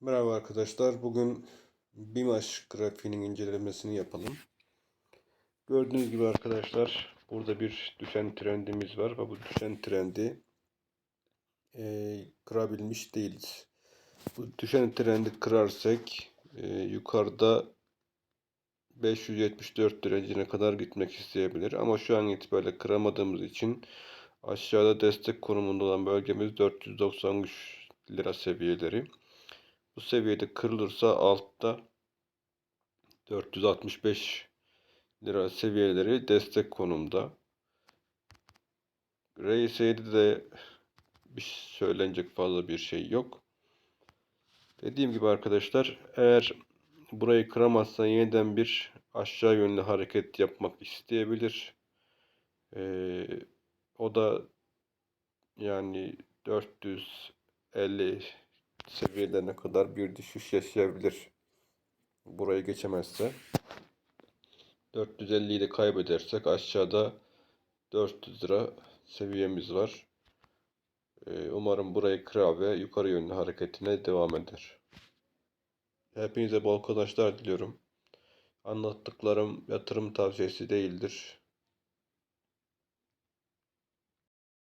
Merhaba arkadaşlar. Bugün BİMAŞ grafiğinin incelemesini yapalım. Gördüğünüz gibi arkadaşlar burada bir düşen trendimiz var ve bu düşen trendi e, kırabilmiş değiliz. Bu düşen trendi kırarsak e, yukarıda 574 derecine kadar gitmek isteyebilir. Ama şu an itibariyle kıramadığımız için aşağıda destek konumunda olan bölgemiz 493 lira seviyeleri. Bu seviyede kırılırsa altta 465 lira seviyeleri destek konumda. RSI'de de bir söylenecek fazla bir şey yok. Dediğim gibi arkadaşlar eğer burayı kıramazsa yeniden bir aşağı yönlü hareket yapmak isteyebilir. Ee, o da yani 450 seviyelerine kadar bir düşüş yaşayabilir. Burayı geçemezse. 450'yi de kaybedersek aşağıda 400 lira seviyemiz var. Ee, Umarım burayı kırar ve yukarı yönlü hareketine devam eder. Hepinize bol kazançlar diliyorum. Anlattıklarım yatırım tavsiyesi değildir.